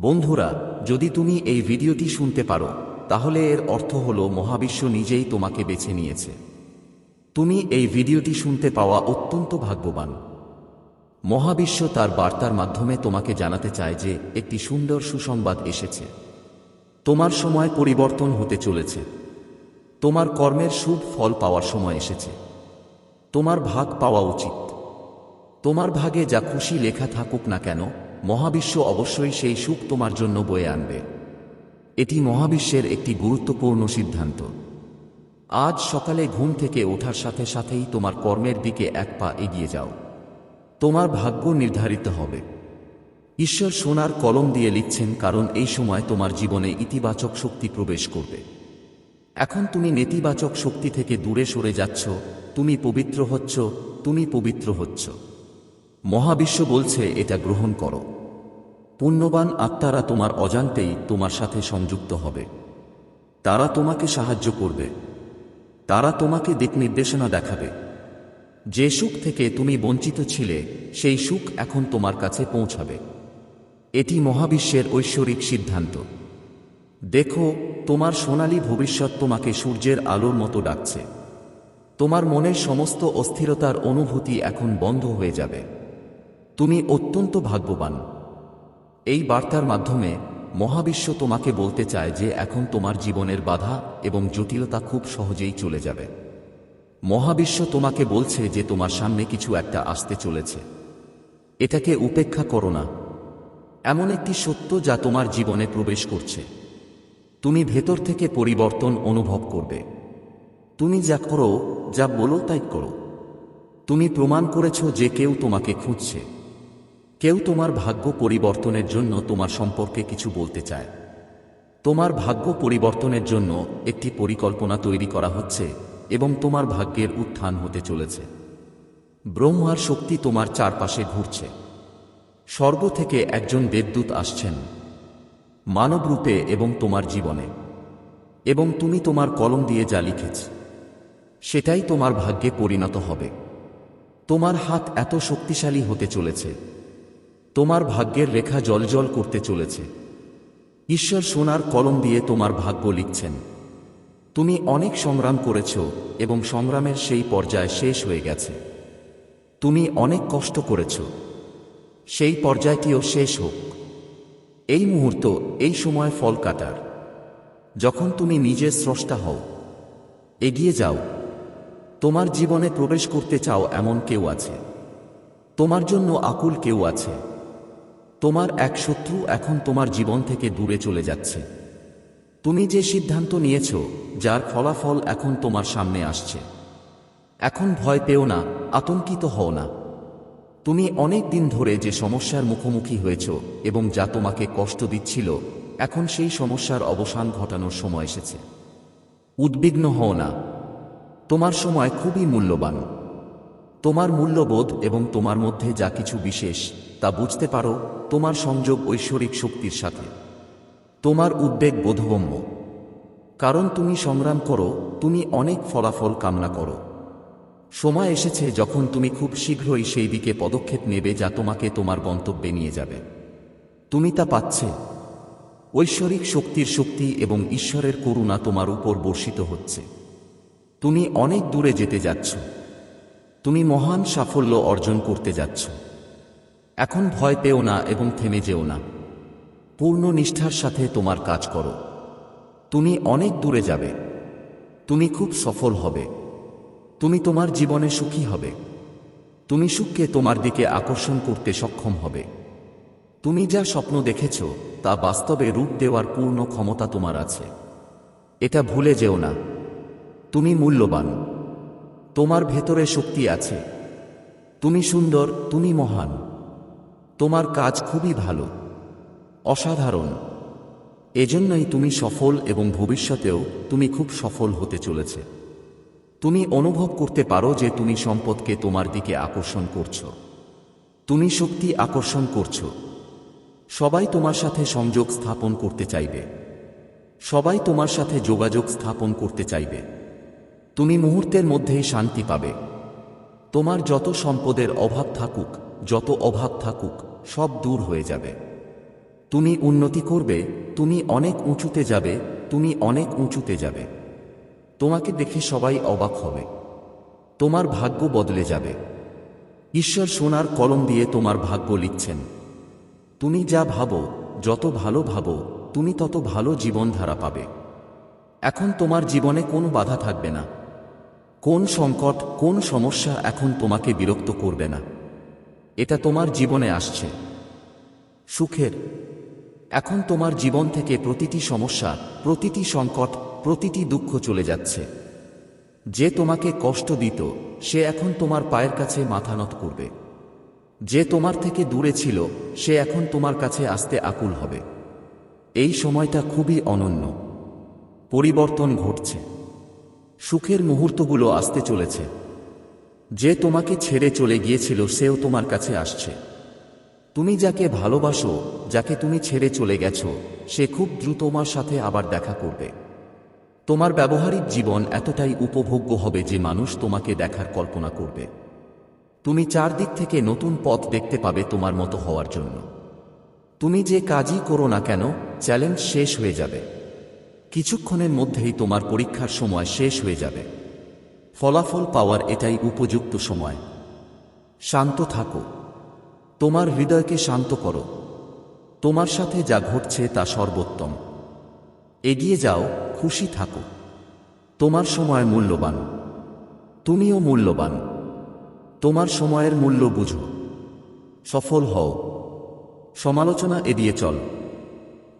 বন্ধুরা, যদি তুমি এই ভিডিওটি শুনতে পারো, তাহলে এর অর্থ হল মহাবিশ্ব নিজেই তোমাকে বেছে নিয়েছে। তুমি এই ভিডিওটি শুনতে পাওয়া অত্যন্ত ভাগ্যবান। মহাবিশ্ব তার বার্তার মাধ্যমে তোমাকে জানাতে চায় যে একটি সুন্দর সুসংবাদ এসেছে। তোমার সময় পরিবর্তন হতে চলেছে। তোমার কর্মের শুভ ফল পাওয়ার সময় এসেছে। তোমার ভাগ পাওয়া উচিত। তোমার ভাগে যা খুশি লেখা থাকুক না কেন মহাবিশ্ব অবশ্যই সেই সুখ তোমার জন্য বয়ে আনবে। এটি মহাবিশ্বের একটি গুরুত্বপূর্ণ সিদ্ধান্ত। আজ সকালে ঘুম থেকে ওঠার সাথে সাথেই তোমার কর্মের দিকে এক পা এগিয়ে যাও। তোমার ভাগ্য নির্ধারিত হবে। ঈশ্বর সোনার কলম দিয়ে লিখছেন, কারণ এই সময় তোমার জীবনে ইতিবাচক শক্তি প্রবেশ করবে। এখন তুমি নেতিবাচক শক্তি থেকে দূরে সরে যাচ্ছ, তুমি পবিত্র হচ্ছ, তুমি পবিত্র হচ্ছ। মহাবিশ্ব বলছে, এটা গ্রহণ করো। পুণ্যবান আত্মারা তোমার অজান্তেই তোমার সাথে সংযুক্ত হবে। তারা তোমাকে সাহায্য করবে। তারা তোমাকে দিক নির্দেশনা দেখাবে। যে সুখ থেকে তুমি বঞ্চিত ছিলে, সেই সুখ এখন তোমার কাছে পৌঁছাবে। এটি মহাবিশ্বের ঐশ্বরিক সিদ্ধান্ত। দেখো, তোমার সোনালী ভবিষ্যৎ তোমাকে সূর্যের আলোর মতো ডাকছে। তোমার মনের সমস্ত অস্থিরতার অনুভূতি এখন বন্ধ হয়ে যাবে। তুমি অত্যন্ত ভাগ্যবান। এই বার্তার মাধ্যমে মহাবিশ্ব তোমাকে বলতে চায় যে এখন তোমার জীবনের বাধা এবং জটিলতা খুব সহজেই চলে যাবে। মহাবিশ্ব তোমাকে বলছে যে তোমার সামনে কিছু একটা আসতে চলেছে। এটাকে উপেক্ষা করো না। এমন একটি সত্য যা তোমার জীবনে প্রবেশ করছে। তুমি ভেতর থেকে পরিবর্তন অনুভব করবে। তুমি যা করো, যা বলো, তাই করো। তুমি প্রমাণ করেছ যে কেউ তোমাকে খুঁজছে। কেউ তোমার ভাগ্য পরিবর্তনের জন্য তোমার সম্পর্কে কিছু বলতে চায়। তোমার ভাগ্য পরিবর্তনের জন্য একটি পরিকল্পনা তৈরি করা হচ্ছে এবং তোমার ভাগ্যের উত্থান হতে চলেছে। ব্রহ্মার শক্তি তোমার চারপাশে ঘুরছে। স্বর্গ থেকে একজন দেবদূত আসছেন। মানব রূপে এবং তোমার জীবনে। এবং তুমি তোমার কলম দিয়ে যা লিখেছ, সেটাই তোমার ভাগ্যে পরিণত হবে। তোমার হাত এত শক্তিশালী হতে চলেছে তোমার ভাগ্যের রেখা জলজল করতে চলেছে। ঈশ্বর সোনার কলম দিয়ে তোমার ভাগ্য লিখছেন। তুমি অনেক সংগ্রাম করেছ এবং সংগ্রামের সেই পর্যায় শেষ হয়ে গেছে। তুমি অনেক কষ্ট করেছ। সেই পর্যায়টিও শেষ হোক। এই মুহূর্ত, এই সময় ফল কাটার। যখন তুমি নিজের স্রষ্টা হও, এগিয়ে যাও। তোমার জীবনে প্রবেশ করতে চাও এমন কেউ আছে। তোমার জন্য আকুল কেউ আছে। তোমার এক শত্রু এখন তোমার জীবন থেকে দূরে চলে যাচ্ছে। তুমি যে সিদ্ধান্ত নিয়েছ, যার ফলাফল এখন তোমার সামনে আসছে। এখন ভয় পেও না, আতঙ্কিত হও না। তুমি অনেক দিন ধরে যে সমস্যার মুখোমুখি হয়েছ এবং যা তোমাকে কষ্ট দিচ্ছিল, এখন সেই সমস্যার অবসান ঘটানোর সময় এসেছে। উদ্বিগ্ন হও না। তোমার সময় খুবই মূল্যবান। তোমার মূল্যবোধ এবং তোমার মধ্যে যা কিছু বিশেষ, তা বুঝতে পারো তোমার সংযোগ ঐশ্বরিক শক্তির সাথে। তোমার উদ্বেগ বোধগম্য। কারণ তুমি সংগ্রাম করো, তুমি অনেক ফলাফল কামনা করো। সময় এসেছে যখন তুমি খুব শীঘ্রই সেই দিকে পদক্ষেপ নেবে যা তোমাকে তোমার গন্তব্যে নিয়ে যাবে। তুমি তা পাচ্ছে। ঐশ্বরিক শক্তির শক্তি এবং ঈশ্বরের করুণা তোমার উপর বর্ষিত হচ্ছে। তুমি অনেক দূরে যেতে যাচ্ছ। তুমি মহান সাফল্য অর্জন করতে যাচ্ছ। এখন ভয় পেও না এবং থেমে যেও না। পূর্ণ নিষ্ঠার সাথে তোমার কাজ করো। তুমি অনেক দূরে যাবে। তুমি খুব সফল হবে। তুমি তোমার জীবনে সুখী হবে। তুমি সুখকে তোমার দিকে আকর্ষণ করতে সক্ষম হবে। তুমি যা স্বপ্ন দেখেছ, তা বাস্তবে রূপ দেওয়ার পূর্ণ ক্ষমতা তোমার আছে। এটা ভুলে যেও না। তুমি মূল্যবান। তোমার ভেতরে শক্তি আছে। তুমি সুন্দর, তুমি মহান। তোমার কাজ খুবই ভালো। অসাধারণ। এজন্যই তুমি সফল এবং ভবিষ্যতেও তুমি খুব সফল হতে চলেছে। তুমি অনুভব করতে পারো যে তুমি সম্পদকে তোমার দিকে আকর্ষণ করছ। তুমি শক্তি আকর্ষণ করছ। সবাই তোমার সাথে সংযোগ স্থাপন করতে চাইবে। সবাই তোমার সাথে যোগাযোগ স্থাপন করতে চাইবে। তুমি মুহূর্তের মধ্যেই শান্তি পাবে। তোমার যত সম্পদের অভাব থাকুক, যত অভাব থাকুক, সব দূর হয়ে যাবে। তুমি উন্নতি করবে, তুমি অনেক উঁচুতে যাবে, তুমি অনেক উঁচুতে যাবে। তোমাকে দেখে সবাই অবাক হবে। তোমার ভাগ্য বদলে যাবে। ঈশ্বর সোনার কলম দিয়ে তোমার ভাগ্য লিখছেন। তুমি যা ভাবো, যত ভালো ভাবো, তুমি তত ভালো জীবনধারা পাবে। এখন তোমার জীবনে কোনো বাধা থাকবে না। কোন সংকট, কোন সমস্যা এখন তোমাকে বিরক্ত করবে না। এটা তোমার জীবনে আসছে। সুখের। এখন তোমার জীবন থেকে প্রতিটি সমস্যা, প্রতিটি সংকট, প্রতিটি দুঃখ চলে যাচ্ছে। যে তোমাকে কষ্ট দিত, সে এখন তোমার পায়ের কাছে মাথা নত করবে। যে তোমার থেকে দূরে ছিল, সে এখন তোমার কাছে আসতে আকুল হবে। এই সময়টা খুবই অনন্য। পরিবর্তন ঘটছে। সুখের মুহূর্তগুলো আসতে চলেছে। যে তোমাকে ছেড়ে চলে গিয়েছিল, সেও তোমার কাছে আসছে। তুমি যাকে ভালোবাসো, যাকে তুমি ছেড়ে চলে গেছো, সে খুব দ্রুত তোমার সাথে আবার দেখা করবে। তোমার ব্যবহারিক জীবন এতটাই উপভোগ্য হবে যে মানুষ তোমাকে দেখার কল্পনা করবে। তুমি চারদিক থেকে নতুন পথ দেখতে পাবে তোমার মতো হওয়ার জন্য। তুমি যে কাজই করো না কেন, চ্যালেঞ্জ শেষ হয়ে যাবে। কিছুক্ষণের মধ্যেই তোমার পরীক্ষার সময় শেষ হয়ে যাবে। ফলাফল পাওয়ার এটাই উপযুক্ত সময়। শান্ত থাকো। তোমার হৃদয়কে শান্ত করো। তোমার সাথে যা ঘটছে তা সর্বোত্তম। এগিয়ে যাও, খুশি থাকো। তোমার সময় মূল্যবান। তুমিও মূল্যবান। তোমার সময়ের মূল্য বুঝো। সফল হও। সমালোচনা এড়িয়ে চল।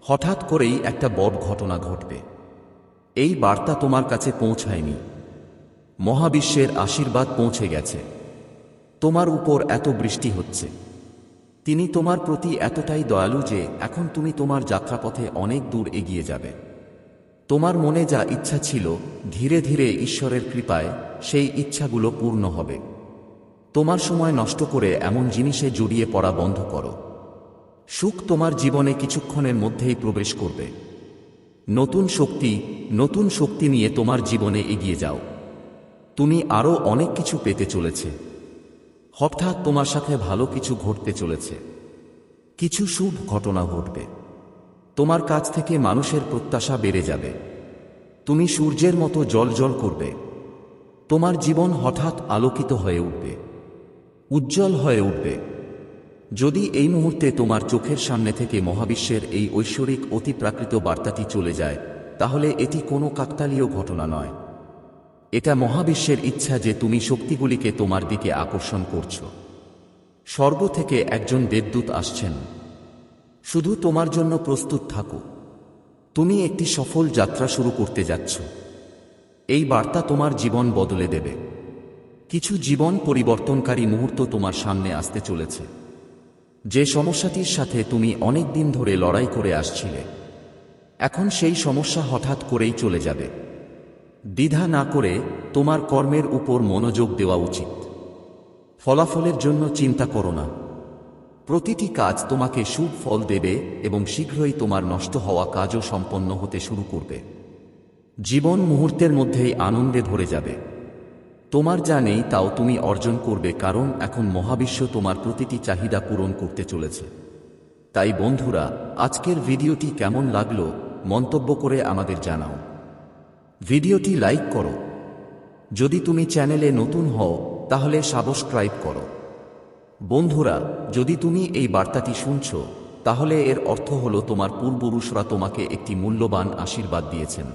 হঠাৎ করেই একটা বড় ঘটনা ঘটবে। এই বার্তা তোমার কাছে পৌঁছায়নি। মহাবিশ্বের আশীর্বাদ পৌঁছে গেছে। তোমার উপর এত বৃষ্টি হচ্ছে। তিনি তোমার প্রতি এতটাই দয়ালু যে এখন তুমি তোমার যাত্রাপথে অনেক দূর এগিয়ে যাবে। তোমার মনে যা ইচ্ছা ছিল, ধীরে ধীরে ঈশ্বরের কৃপায় সেই ইচ্ছাগুলো পূর্ণ হবে। তোমার সময় নষ্ট করে এমন জিনিসে জড়িয়ে পড়া বন্ধ করো। সুখ তোমার জীবনে কিছুক্ষণের মধ্যেই প্রবেশ করবে। নতুন শক্তি নতুন শক্তি নিয়ে তোমার জীবনে এগিয়ে যাও। তুমি আরও অনেক কিছু পেতে চলেছে। হঠাৎ তোমার সাথে ভালো কিছু ঘটতে চলেছে। কিছু শুভ ঘটনা ঘটবে। তোমার কাছ থেকে মানুষের প্রত্যাশা বেড়ে যাবে। তুমি সূর্যের মতো জল জল করবে। তোমার জীবন হঠাৎ আলোকিত হয়ে উঠবে। উজ্জ্বল হয়ে উঠবে। যদি এই মুহূর্তে তোমার চোখের সামনে থেকে মহাবিশ্বের এই ঐশ্বরিক অতিপ্রাকৃত বার্তাটি চলে যায়, তাহলে এটি কোনো কাকতালীয় ঘটনা নয়। এটা মহাবিশ্বের ইচ্ছা যে তুমি শক্তিগুলিকে তোমার দিকে আকর্ষণ করছ। স্বর্গ থেকে একজন দেবদূত আসছেন। শুধু তোমার জন্য প্রস্তুত থাকো। তুমি একটি সফল যাত্রা শুরু করতে যাচ্ছ। এই বার্তা তোমার জীবন বদলে দেবে। কিছু জীবন পরিবর্তনকারী মুহূর্ত তোমার সামনে আসতে চলেছে। যে সমস্যাটির সাথে তুমি অনেক দিন ধরে লড়াই করে আসছিলে। এখন সেই সমস্যা হঠাৎ করেই চলে যাবে। দ্বিধা না করে তোমার কর্মের উপর মনোযোগ দেওয়া উচিত। ফলাফলের জন্য চিন্তা করো না। প্রতিটি কাজ তোমাকে শুভ ফল দেবে এবং শীঘ্রই তোমার নষ্ট হওয়া কাজও সম্পন্ন হতে শুরু করবে। জীবন মুহূর্তের মধ্যেই আনন্দে ভরে যাবে। তোমার যা নেই তাও তুমি অর্জন করবে, কারণ এখন মহাবিশ্ব তোমার প্রতিটি চাহিদা পূরণ করতে চলেছে। তাই বন্ধুরা, আজকের ভিডিওটি কেমন লাগল, মন্তব্য করে আমাদের জানাও। ভিডিওটি লাইক করো। যদি তুমি চ্যানেলে নতুন হও, তাহলে সাবস্ক্রাইব করো। বন্ধুরা, যদি তুমি এই বার্তাটি শুনছ, তাহলে এর অর্থ হল তোমার পূর্বপুরুষরা তোমাকে একটি মূল্যবান আশীর্বাদ দিয়েছেন।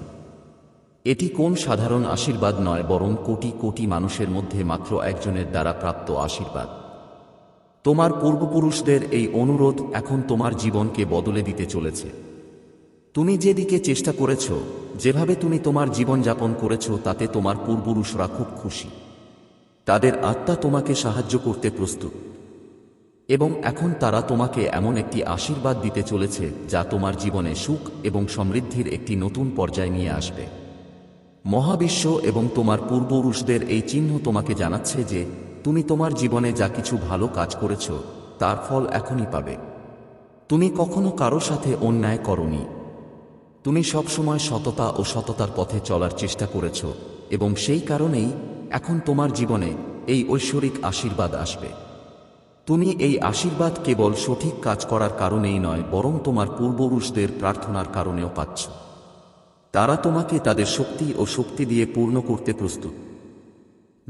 এটি কোন সাধারণ আশীর্বাদ নয়, বরং কোটি কোটি মানুষের মধ্যে মাত্র একজনের দ্বারা প্রাপ্ত আশীর্বাদ। তোমার পূর্বপুরুষদের এই অনুরোধ এখন তোমার জীবনকে বদলে দিতে চলেছে। তুমি যেদিকে চেষ্টা করেছ, যেভাবে তুমি তোমার জীবনযাপন করেছ, তাতে তোমার পূর্বপুরুষরা খুব খুশি। তাদের আত্মা তোমাকে সাহায্য করতে প্রস্তুত। এবং এখন তারা তোমাকে এমন একটি আশীর্বাদ দিতে চলেছে, যা তোমার জীবনে সুখ এবং সমৃদ্ধির একটি নতুন পর্যায়ে নিয়ে আসবে। মহাবিশ্ব এবং তোমার পূর্বপুরুষদের এই চিহ্ন তোমাকে জানাচ্ছে যে তুমি তোমার জীবনে যা কিছু ভালো কাজ করেছ, তার ফল এখনই পাবে। তুমি কখনো কারও সাথে অন্যায় করনি। তুমি সবসময় সততা ও সততার পথে চলার চেষ্টা করেছ এবং সেই কারণেই এখন তোমার জীবনে এই ঐশ্বরিক আশীর্বাদ আসবে। তুমি এই আশীর্বাদ কেবল সঠিক কাজ করার কারণেই নয়, বরং তোমার পূর্বপুরুষদের প্রার্থনার কারণেও পাচ্ছ। তারা তোমাকে তাদের শক্তি ও শক্তি দিয়ে পূর্ণ করতে প্রস্তুত।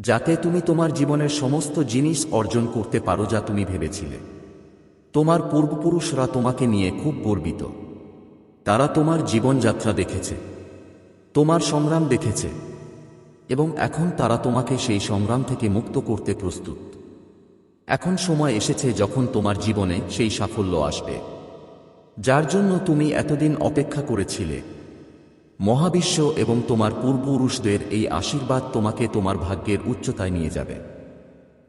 যাতে তুমি তোমার জীবনের সমস্ত জিনিস অর্জন করতে পারো যা তুমি ভেবেছিলে। তোমার পূর্বপুরুষরা তোমাকে নিয়ে খুব গর্বিত। তারা তোমার জীবনযাত্রা দেখেছে, তোমার সংগ্রাম দেখেছে, এবং এখন তারা তোমাকে সেই সংগ্রাম থেকে মুক্ত করতে প্রস্তুত। এখন সময় এসেছে যখন তোমার জীবনে সেই সাফল্য আসবে। যার জন্য তুমি এতদিন অপেক্ষা করেছিলে মহাবিশ্ব এবং তোমার পূর্বপুরুষদের এই আশীর্বাদ তোমাকে তোমার ভাগ্যের উচ্চতায় নিয়ে যাবে।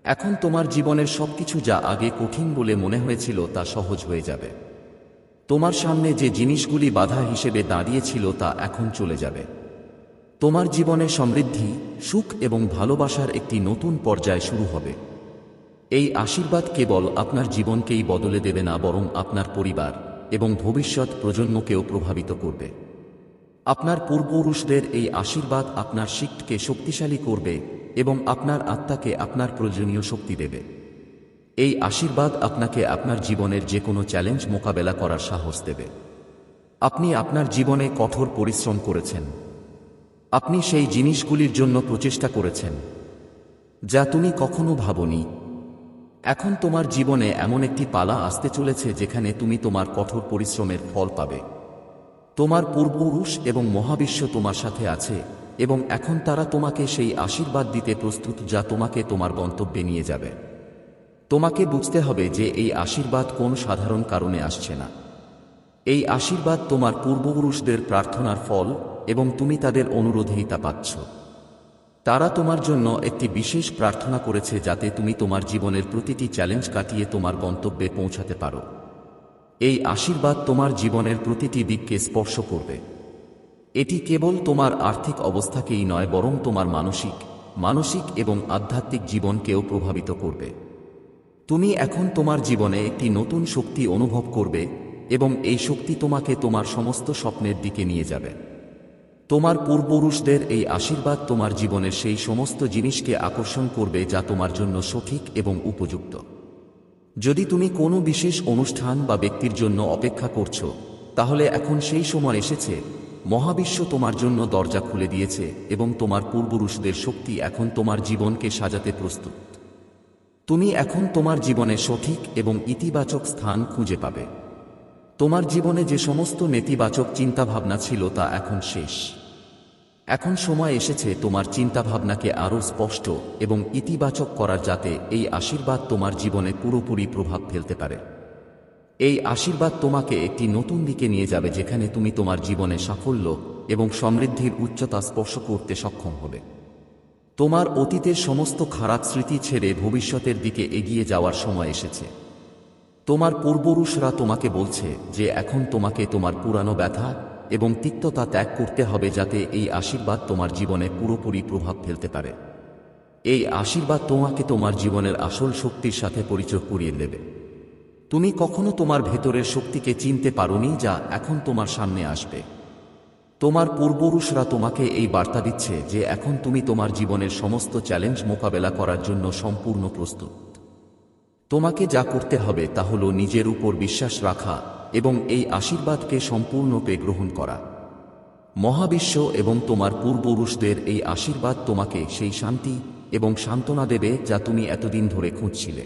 এখন তোমার জীবনের সবকিছু যা আগে কঠিন বলে মনে হয়েছিল তা সহজ হয়ে যাবে। তোমার সামনে যে জিনিসগুলি বাধা হিসেবে দাঁড়িয়েছিল তা এখন চলে যাবে। তোমার জীবনে সমৃদ্ধি, সুখ এবং ভালোবাসার একটি নতুন পর্যায় শুরু হবে। এই আশীর্বাদ কেবল আপনার জীবনকেই বদলে দেবে না, বরং আপনার পরিবার এবং ভবিষ্যৎ প্রজন্মকেও প্রভাবিত করবে। আপনার পূর্বপুরুষদের এই আশীর্বাদ আপনার শিক্ষকে শক্তিশালী করবে এবং আপনার আত্মাকে আপনার প্রয়োজনীয় শক্তি দেবে। এই আশীর্বাদ আপনাকে আপনার জীবনের যে কোনো চ্যালেঞ্জ মোকাবেলা করার সাহস দেবে। আপনি আপনার জীবনে কঠোর পরিশ্রম করেছেন। আপনি সেই জিনিসগুলির জন্য প্রচেষ্টা করেছেন, যা তুমি কখনো ভাবনি। এখন তোমার জীবনে এমন একটি পালা আসতে চলেছে যেখানে তুমি তোমার কঠোর পরিশ্রমের ফল পাবে। তোমার পূর্বপুরুষ এবং মহাবিশ্ব তোমার সাথে আছে, এবং এখন তারা তোমাকে সেই আশীর্বাদ দিতে প্রস্তুত যা তোমাকে তোমার গন্তব্যে নিয়ে যাবে। তোমাকে বুঝতে হবে যে এই আশীর্বাদ কোন সাধারণ কারণে আসছে না। এই আশীর্বাদ তোমার পূর্বপুরুষদের প্রার্থনার ফল, এবং তুমি তাদের অনুরোধেই তা পাচ্ছ। তারা তোমার জন্য একটি বিশেষ প্রার্থনা করেছে যাতে তুমি তোমার জীবনের প্রতিটি চ্যালেঞ্জ কাটিয়ে তোমার গন্তব্যে পৌঁছাতে পারো। এই আশীর্বাদ তোমার জীবনের প্রতিটি দিককে স্পর্শ করবে। এটি কেবল তোমার আর্থিক অবস্থাকেই নয়, বরং তোমার মানসিক মানসিক এবং আধ্যাত্মিক জীবনকেও প্রভাবিত করবে। তুমি এখন তোমার জীবনে একটি নতুন শক্তি অনুভব করবে এবং এই শক্তি তোমাকে তোমার সমস্ত স্বপ্নের দিকে নিয়ে যাবে। তোমার পূর্বপুরুষদের এই আশীর্বাদ তোমার জীবনের সেই সমস্ত জিনিসকে আকর্ষণ করবে যা তোমার জন্য সঠিক এবং উপযুক্ত। যদি তুমি কোনো বিশেষ অনুষ্ঠান বা ব্যক্তির জন্য অপেক্ষা করছ, তাহলে এখন সেই সময় এসেছে। মহাবিশ্ব তোমার জন্য দরজা খুলে দিয়েছে এবং তোমার পূর্বপুরুষদের শক্তি এখন তোমার জীবনকে সাজাতে প্রস্তুত। তুমি এখন তোমার জীবনে সঠিক এবং ইতিবাচক স্থান খুঁজে পাবে। তোমার জীবনে যে সমস্ত নেতিবাচক চিন্তাভাবনা ছিল তা এখন শেষ। এখন সময় এসেছে তোমার চিন্তাভাবনাকে আরও স্পষ্ট এবং ইতিবাচক করার যাতে এই আশীর্বাদ তোমার জীবনে পুরোপুরি প্রভাব ফেলতে পারে। এই আশীর্বাদ তোমাকে একটি নতুন দিকে নিয়ে যাবে যেখানে তুমি তোমার জীবনে সাফল্য এবং সমৃদ্ধির উচ্চতা স্পর্শ করতে সক্ষম হবে। তোমার অতীতের সমস্ত খারাপ স্মৃতি ছেড়ে ভবিষ্যতের দিকে এগিয়ে যাওয়ার সময় এসেছে। তোমার পূর্বপুরুষরা তোমাকে বলছে যে এখন তোমাকে তোমার পুরানো ব্যথা এবং তিক্ততা ত্যাগ করতে হবে যাতে এই আশীর্বাদ তোমার জীবনে পুরোপুরি প্রভাব ফেলতে পারে। এই আশীর্বাদ তোমাকে তোমার জীবনের আসল শক্তির সাথে পরিচয় করিয়ে দেবে। তুমি কখনো তোমার ভেতরের শক্তিকে চিনতে পারোনি যা এখন তোমার সামনে আসবে। তোমার পূর্বপুরুষরা তোমাকে এই বার্তা দিচ্ছে যে এখন তুমি তোমার জীবনের সমস্ত চ্যালেঞ্জ মোকাবেলা করার জন্য সম্পূর্ণ প্রস্তুত। তোমাকে যা করতে হবে তা হল নিজের উপর বিশ্বাস রাখা এবং এই আশীর্বাদকে সম্পূর্ণরূপে গ্রহণ করা। মহাবিশ্ব এবং তোমার পূর্বপুরুষদের এই আশীর্বাদ তোমাকে সেই শান্তি এবং সান্ত্বনা দেবে যা তুমি এতদিন ধরে খুঁজছিলে।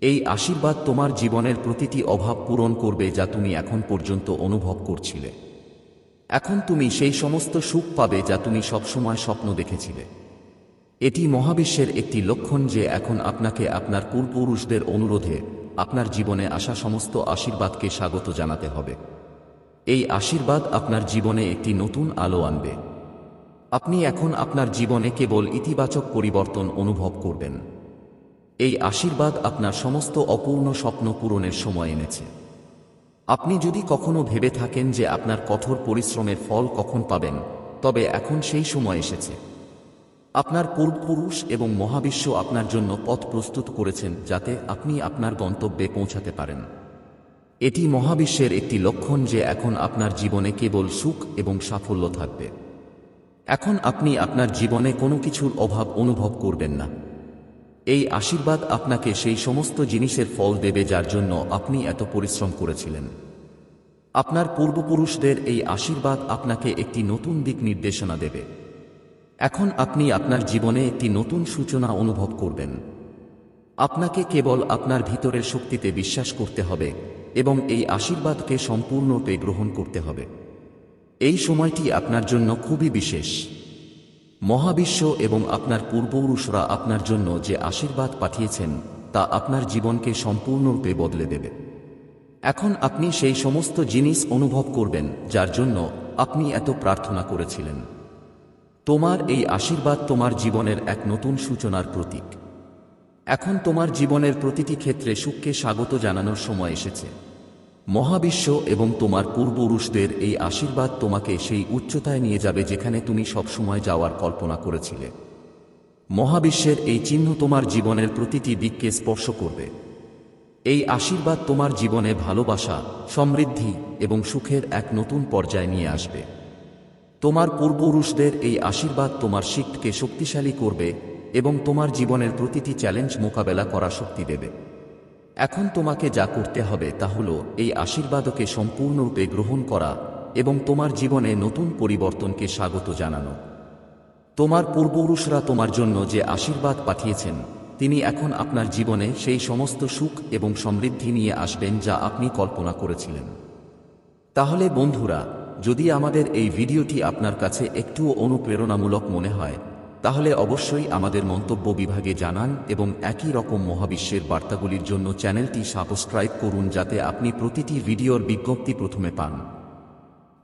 এই আশীর্বাদ তোমার জীবনের প্রতিটি অভাব পূরণ করবে যা তুমি এখন পর্যন্ত অনুভব করছিলে। এখন তুমি সেই সমস্ত সুখ পাবে যা তুমি সবসময় স্বপ্ন দেখেছিলে। এটি মহাবিশ্বের একটি লক্ষণ যে এখন আপনাকে আপনার পূর্বপুরুষদের অনুরোধে আপনার জীবনে আসা সমস্ত আশীর্বাদকে স্বাগত জানাতে হবে। এই আশীর্বাদ আপনার জীবনে একটি নতুন আলো আনবে। আপনি এখন আপনার জীবনে কেবল ইতিবাচক পরিবর্তন অনুভব করবেন। এই আশীর্বাদ আপনার সমস্ত অপূর্ণ স্বপ্ন পূরণের সময় এনেছে। আপনি যদি কখনো ভেবে থাকেন যে আপনার কঠোর পরিশ্রমের ফল কখন পাবেন, তবে এখন সেই সময় এসেছে। আপনার পূর্বপুরুষ এবং মহাবিশ্ব আপনার জন্য পথ প্রস্তুত করেছেন যাতে আপনি আপনার গন্তব্যে পৌঁছাতে পারেন। এটি মহাবিশ্বের একটি লক্ষণ যে এখন আপনার জীবনে কেবল সুখ এবং সাফল্য থাকবে। এখন আপনি আপনার জীবনে কোনো কিছুর অভাব অনুভব করবেন না। এই আশীর্বাদ আপনাকে সেই সমস্ত জিনিসের ফল দেবে যার জন্য আপনি এত পরিশ্রম করেছিলেন। আপনার পূর্বপুরুষদের এই আশীর্বাদ আপনাকে একটি নতুন দিক নির্দেশনা দেবে। এখন আপনি আপনার জীবনে একটি নতুন সূচনা অনুভব করবেন। আপনাকে কেবল আপনার ভিতরের শক্তিতে বিশ্বাস করতে হবে এবং এই আশীর্বাদকে সম্পূর্ণরূপে গ্রহণ করতে হবে। এই সময়টি আপনার জন্য খুবই বিশেষ। মহাবিশ্ব এবং আপনার পূর্বপুরুষরা আপনার জন্য যে আশীর্বাদ পাঠিয়েছেন, তা আপনার জীবনকে সম্পূর্ণরূপে বদলে দেবে। এখন আপনি সেই সমস্ত জিনিস অনুভব করবেন, যার জন্য আপনি এত প্রার্থনা করেছিলেন। তোমার এই আশীর্বাদ তোমার জীবনের এক নতুন সূচনার প্রতীক। এখন তোমার জীবনের প্রতিটি ক্ষেত্রে সুখকে স্বাগত জানানোর সময় এসেছে। মহাবিশ্ব এবং তোমার পূর্বপুরুষদের এই আশীর্বাদ তোমাকে সেই উচ্চতায় নিয়ে যাবে যেখানে তুমি সবসময় যাওয়ার কল্পনা করেছিলে। মহাবিশ্বের এই চিহ্ন তোমার জীবনের প্রতিটি দিককে স্পর্শ করবে। এই আশীর্বাদ তোমার জীবনে ভালোবাসা, সমৃদ্ধি এবং সুখের এক নতুন পর্যায়ে নিয়ে আসবে। তোমার পূর্বপুরুষদের এই আশীর্বাদ তোমার শিখকে শক্তিশালী করবে এবং তোমার জীবনের প্রতিটি চ্যালেঞ্জ মোকাবেলা করা শক্তি দেবে। এখন তোমাকে যা করতে হবে তা হল এই আশীর্বাদকে সম্পূর্ণরূপে গ্রহণ করা এবং তোমার জীবনে নতুন পরিবর্তনকে স্বাগত জানানো। তোমার পূর্বপুরুষরা তোমার জন্য যে আশীর্বাদ পাঠিয়েছেন, তিনি এখন আপনার জীবনে সেই সমস্ত সুখ এবং সমৃদ্ধি নিয়ে আসবেন যা আপনি কল্পনা করেছিলেন। তাহলে বন্ধুরা যদি আমাদের এই ভিডিওটি আপনার কাছে একটুও অনুপ্রেরণামূলক মনে হয়, তাহলে অবশ্যই আমাদের মন্তব্য বিভাগে জানান এবং একই রকম মহাবিশ্বের বার্তাগুলির জন্য চ্যানেলটি সাবস্ক্রাইব করুন যাতে আপনি প্রতিটি ভিডিওর বিজ্ঞপ্তি প্রথমে পান।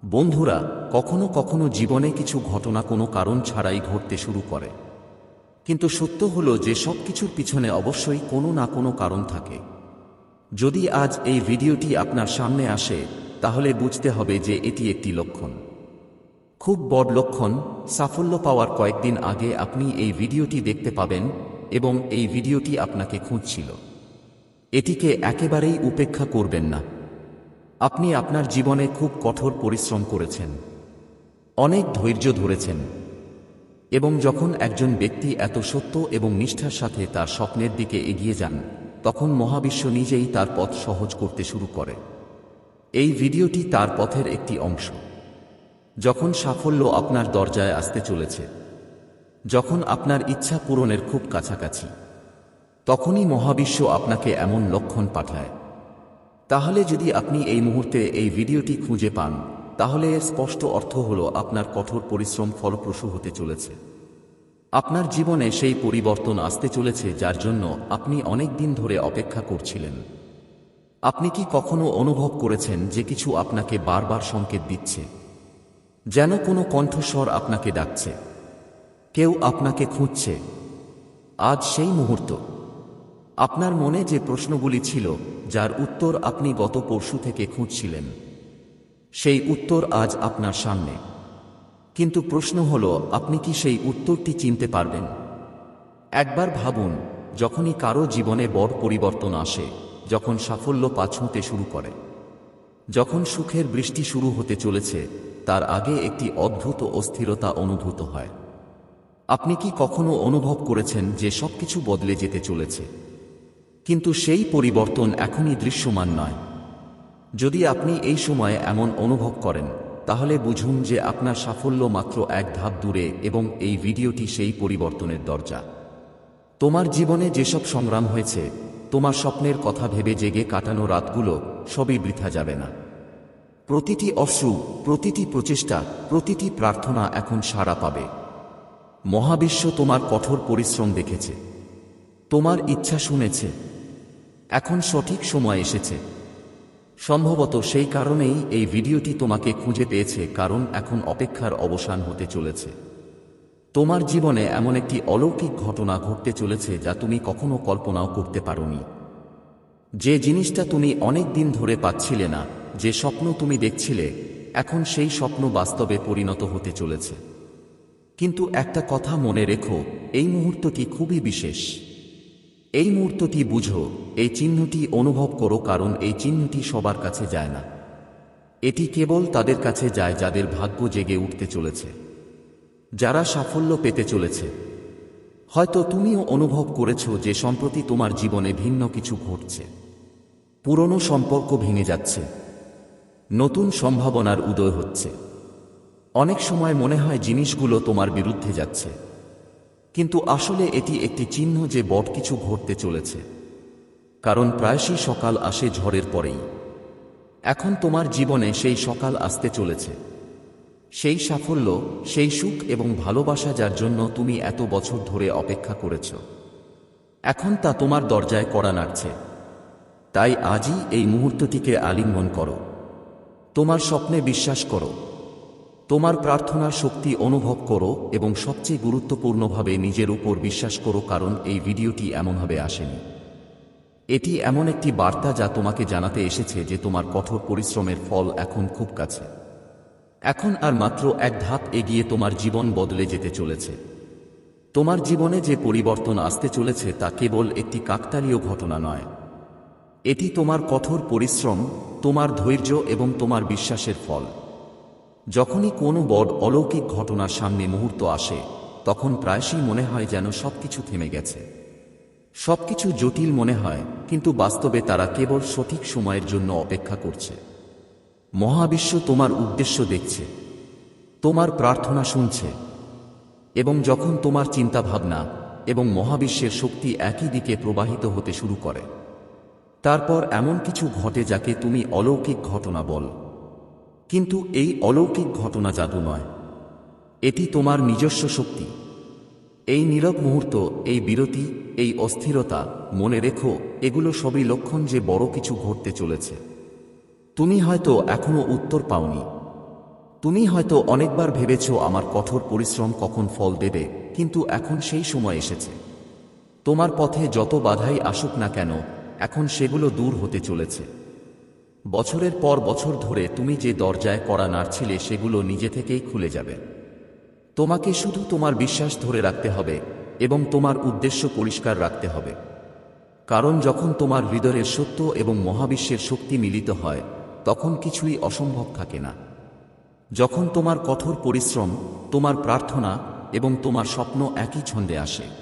বন্ধুরা, কখনো কখনো জীবনে কিছু ঘটনা কোনো কারণ ছাড়াই ঘটতে শুরু করে। কিন্তু সত্য হলো যে সব কিছুর পিছনে অবশ্যই কোনো না কোনো কারণ থাকে। যদি আজ এই ভিডিওটি আপনার সামনে আসে তাহলে বুঝতে হবে যে এটি একটি লক্ষণ। খুব বড় লক্ষণ, সাফল্য পাওয়ার কয়েকদিন আগে আপনি এই ভিডিওটি দেখতে পাবেন এবং এই ভিডিওটি আপনাকে খুঁজছিল। এটিকে একেবারেই উপেক্ষা করবেন না। আপনি আপনার জীবনে খুব কঠোর পরিশ্রম করেছেন। অনেক ধৈর্য ধরেছেন। এবং যখন একজন ব্যক্তি এত সত্য এবং নিষ্ঠার সাথে তার স্বপ্নের দিকে এগিয়ে যান, তখন মহাবিশ্ব নিজেই তার পথ সহজ করতে শুরু করে। এই ভিডিওটি তার পথের একটি অংশ। যখন সাফল্য আপনার দরজায় আসতে চলেছে, যখন আপনার ইচ্ছা পূরণের খুব কাছাকাছি, তখনই মহাবিশ্ব আপনাকে এমন লক্ষণ পাঠায়। তাহলে যদি আপনি এই মুহূর্তে এই ভিডিওটি খুঁজে পান, তাহলে এর স্পষ্ট অর্থ হল আপনার কঠোর পরিশ্রম ফলপ্রসূ হতে চলেছে। আপনার জীবনে সেই পরিবর্তন আসতে চলেছে যার জন্য আপনি অনেক দিন ধরে অপেক্ষা করছিলেন। আপনি কি কখনো অনুভব করেছেন যে কিছু আপনাকে বারবার সংকেত দিচ্ছে? যেন কোনো কণ্ঠস্বর আপনাকে ডাকছে। কেউ আপনাকে খুঁজছে। আজ সেই মুহূর্ত। আপনার মনে যে প্রশ্নগুলি ছিল, যার উত্তর আপনি গত পরশু থেকে খুঁজছিলেন, সেই উত্তর আজ আপনার সামনে। কিন্তু প্রশ্ন হল, আপনি কি সেই উত্তরটি চিনতে পারবেন? একবার ভাবুন, যখনই কারও জীবনে বড় পরিবর্তন আসে যখন সাফল্য পাছুঁতে শুরু করে। যখন সুখের বৃষ্টি শুরু হতে চলেছে, তার আগে একটি অদ্ভুত অস্থিরতা অনুভূত হয়। আপনি কি কখনো অনুভব করেছেন যে সবকিছু বদলে যেতে চলেছে? কিন্তু সেই পরিবর্তন এখনই দৃশ্যমান নয়। যদি আপনি এই সময়ে এমন অনুভব করেন, তাহলে বুঝুন যে আপনার সাফল্য মাত্র এক ধাপ দূরে এবং এই ভিডিওটি সেই পরিবর্তনের দরজা। তোমার জীবনে যেসব সংগ্রাম হয়েছে তোমার স্বপ্নের কথা ভেবে জেগে কাটানো রাতগুলো সবই বৃথা যাবে না। প্রতিটি অশ্রু, প্রতিটি প্রচেষ্টা, প্রতিটি প্রার্থনা এখন সাড়া পাবে। মহাবিশ্ব তোমার কঠোর পরিশ্রম দেখেছে। তোমার ইচ্ছা শুনেছে। এখন সঠিক সময় এসেছে। সম্ভবত সেই কারণেই এই ভিডিওটি তোমাকে খুঁজে পেয়েছে, কারণ এখন অপেক্ষার অবসান হতে চলেছে। তোমার জীবনে এমন একটি অলৌকিক ঘটনা ঘটতে চলেছে যা তুমি কখনো কল্পনাও করতে পারোনি। যে জিনিসটা তুমি অনেক দিন ধরে পাচ্ছিলে না, যে স্বপ্ন তুমি দেখছিলে, এখন সেই স্বপ্ন বাস্তবে পরিণত হতে চলেছে। কিন্তু একটা কথা মনে রেখো, এই মুহূর্তটি খুবই বিশেষ। এই মুহূর্তটি বুঝো, এই চিহ্নটি অনুভব করো কারণ এই চিহ্নটি সবার কাছে যায় না। এটি কেবল তাদের কাছে যায় যাদের ভাগ্য জেগে উঠতে চলেছে। যারা সাফল্য পেতে চলেছে। হয়তো তুমিও অনুভব করেছ যে সম্প্রতি তোমার জীবনে ভিন্ন কিছু ঘটছে। পুরনো সম্পর্ক ভেঙে যাচ্ছে। নতুন সম্ভাবনার উদয় হচ্ছে। অনেক সময় মনে হয় জিনিসগুলো তোমার বিরুদ্ধে যাচ্ছে। কিন্তু আসলে এটি একটি চিহ্ন যে বট কিছু ঘটতে চলেছে। কারণ প্রায়শই সকাল আসে ঝড়ের পরেই। এখন তোমার জীবনে সেই সকাল আসতে চলেছে। সেই সাফল্য, সেই সুখ এবং ভালোবাসা যার জন্য তুমি এত বছর ধরে অপেক্ষা করেছ। এখন তা তোমার দরজায় কড়া নাড়ছে। তাই আজই এই মুহূর্তটিকে আলিঙ্গন করো। তোমার স্বপ্নে বিশ্বাস করো। তোমার প্রার্থনার শক্তি অনুভব করো এবং সবচেয়ে গুরুত্বপূর্ণভাবে নিজের উপর বিশ্বাস করো কারণ এই ভিডিওটি এমনভাবে আসেনি। এটি এমন একটি বার্তা যা তোমাকে জানাতে এসেছে যে তোমার কঠোর পরিশ্রমের ফল এখন খুব কাছে। এখন আর মাত্র এক ধাপ এগিয়ে তোমার জীবন বদলে যেতে চলেছে। তোমার জীবনে যে পরিবর্তন আসতে চলেছে তা কেবল একটি কাকতালীয় ঘটনা নয়। এটি তোমার কঠোর পরিশ্রম, তোমার ধৈর্য এবং তোমার বিশ্বাসের ফল। যখনই কোনো বড় অলৌকিক ঘটনার সামনে মুহূর্ত আসে, তখন প্রায়শই মনে হয় যেন সবকিছু থেমে গেছে। সবকিছু জটিল মনে হয়, কিন্তু বাস্তবে তারা কেবল সঠিক সময়ের জন্য অপেক্ষা করছে। মহাবিশ্ব তোমার উদ্দেশ্য দেখছে, তোমার প্রার্থনা শুনছে, এবং যখন তোমার চিন্তাভাবনা এবং মহাবিশ্বের শক্তি একই দিকে প্রবাহিত হতে শুরু করে, তারপর এমন কিছু ঘটে যাকে তুমি অলৌকিক ঘটনা বল। কিন্তু এই অলৌকিক ঘটনা জাদু নয়, এটি তোমার নিজস্ব শক্তি। এই নীরব মুহূর্ত, এই বিরতি, এই অস্থিরতা, মনে রেখো, এগুলো সবই লক্ষণ যে বড় কিছু ঘটতে চলেছে। তুমি হয়তো এখনও উত্তর পাওনি। তুমি হয়তো অনেকবার ভেবেছ আমার কঠোর পরিশ্রম কখন ফল দেবে, কিন্তু এখন সেই সময় এসেছে। তোমার পথে যত বাধাই আসুক না কেন, এখন সেগুলো দূর হতে চলেছে। বছরের পর বছর ধরে তুমি যে দরজায় কড়া নাড়ছিলে, সেগুলো নিজে থেকেই খুলে যাবে। তোমাকে শুধু তোমার বিশ্বাস ধরে রাখতে হবে এবং তোমার উদ্দেশ্য পরিষ্কার রাখতে হবে। কারণ যখন তোমার হৃদয়ের সত্য এবং মহাবিশ্বের শক্তি মিলিত হয় তখন কিছুই অসম্ভব থাকে না। যখন তোমার কঠোর পরিশ্রম, তোমার প্রার্থনা এবং তোমার স্বপ্ন একই ছন্দে আসে।